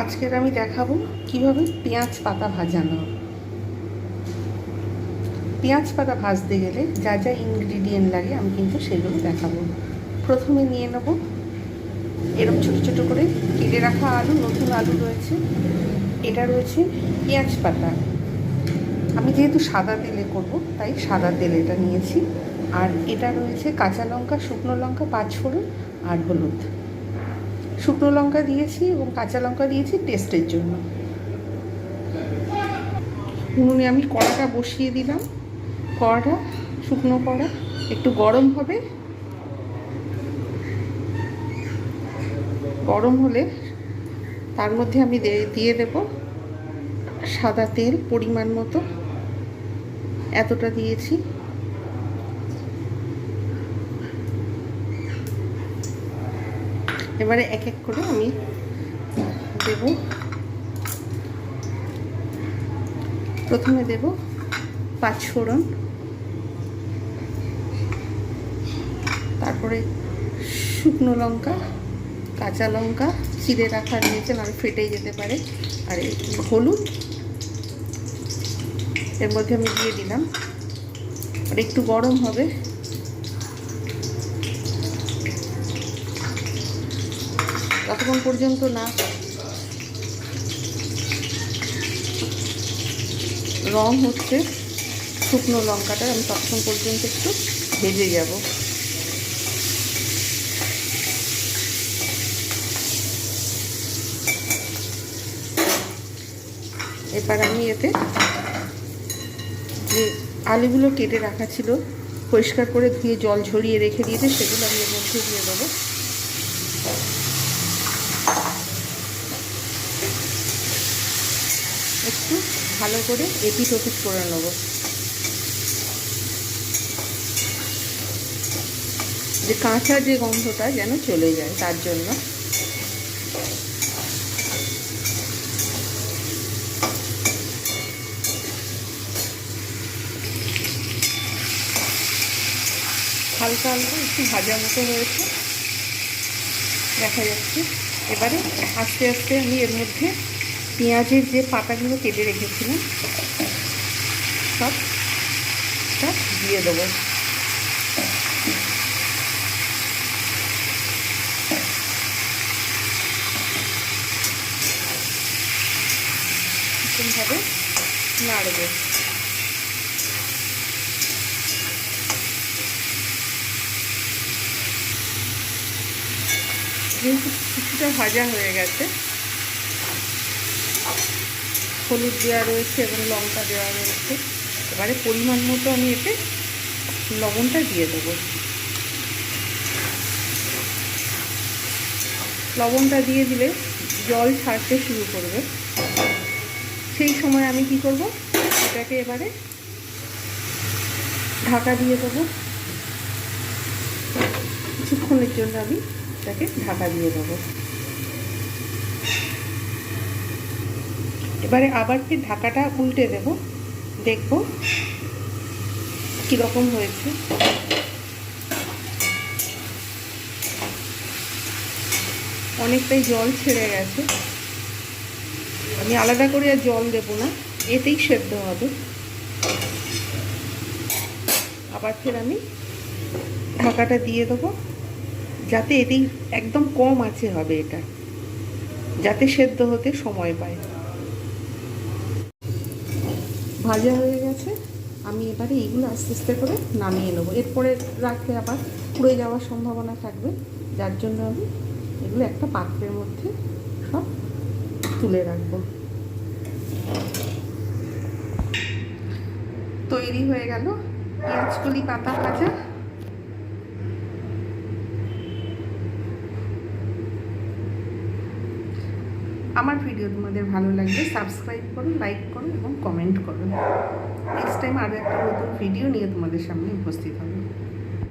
আজকের আমি দেখাবো কীভাবে পেঁয়াজ পাতা ভাজানো। পেঁয়াজ পাতা ভাজতে গেলে যা যা ইনগ্রিডিয়েন্ট লাগে আমি কিন্তু সেগুলো দেখাবো। প্রথমে নিয়ে নেব এরকম ছোটো ছোটো করে কেটে রাখা আলু, নতুন আলু রয়েছে। এটা রয়েছে পেঁয়াজ পাতা। আমি যেহেতু সাদা তেলে করব, তাই সাদা তেল এটা নিয়েছি। আর এটা রয়েছে কাঁচা লঙ্কা, শুকনো লঙ্কা পাঁচফোড়ন আর হলুদ। শুকনো লঙ্কা দিয়েছি এবং কাঁচা লঙ্কা দিয়েছি টেস্টের জন্য। উনুনে আমি কড়াটা বসিয়ে দিলাম। কড়াটা, শুকনো কড়া, একটু গরম হবে। গরম হলে তার মধ্যে আমি দিয়ে দেব সাদা তেল পরিমাণ মতো। এতটা দিয়েছি। এবারে এক এক করে আমি দেব। প্রথমে দেব পাঁচ ফোড়ন। তারপরে শুকনো লঙ্কা, কাঁচা লঙ্কা, চিড়ে রাখা রয়েছে নাহলে ফেটে যেতে পারে। আর হলুদ, এর মধ্যে আমি দিয়ে দিলাম। আর একটু গরম হবে। ততক্ষণ পর্যন্ত না। রং হচ্ছে শুকনো লঙ্কাটা, আমি ততক্ষণ পর্যন্ত একটু ভেজে যাব। এবার আমি এতে যে আলুগুলো কেটে রাখা ছিল, পরিষ্কার করে ধুয়ে জল ঝরিয়ে রেখে দিয়েছে, সেগুলো আমি এর মধ্যে দিয়ে দেবো। একটু ভালো করে এপিট ওপিট করে নেব। যে কাঁচা যে গন্ধটা যেন চলে যায় তার জন্য। হালকা হালকা একটু ভাজা মতো হয়েছে দেখা যাচ্ছে। এবারে আস্তে আস্তে আমি এর মধ্যে পেঁয়াজের যে পাতাগুলো কেটে রেখেছিলাম, সব সব দিয়ে দেবো। এরকমভাবে নাড়বে। যেহেতু কিছুটা ভাজা হয়ে গেছে হলুদ দেওয়া রয়েছে এবং লঙ্কা দেওয়া রয়েছে। এবারে পরিমাণ মতো আমি এতে লবণটা দিয়ে দেবো। লবণটা দিয়ে দিলে জল ছাড়তে শুরু করবে। সেই সময় আমি কি করব? এটাকে এবারে ঢাকা দিয়ে দেবো। কিছুক্ষণের জন্য আমি এটাকে ঢাকা দিয়ে দেবো। এবারে আবার কি ঢাকাটা উল্টে দেব? দেখব কীরকম হয়েছে। অনেকটাই জল ছেড়ে গেছে। আমি আলাদা করে আর জল দেব না, এতেই সেদ্ধ হবে। আবার ফের আমি ঢাকাটা দিয়ে দেবো, যাতে এতেই একদম কম আছে হবে এটা, যাতে সেদ্ধ হতে সময় পায়। ভাজা হয়ে গেছে, আমি এবারে এইগুলো আস্তে আস্তে করে নামিয়ে নেব। এরপরে রাখলে আবার পুড়ে যাওয়ার সম্ভাবনা থাকবে, যার জন্য আমি এগুলো একটা পাত্রের মধ্যে সব তুলে রাখব। তৈরি হয়ে গেল পেঁয়াজকলি পাতা ভাজা। আমার ভিডিও তোমাদের ভালো লাগবে সাবস্ক্রাইব করো লাইক করো এবং কমেন্ট করো। নেক্সট টাইম আরও একটা নতুন ভিডিও নিয়ে তোমাদের সামনে উপস্থিত হবে।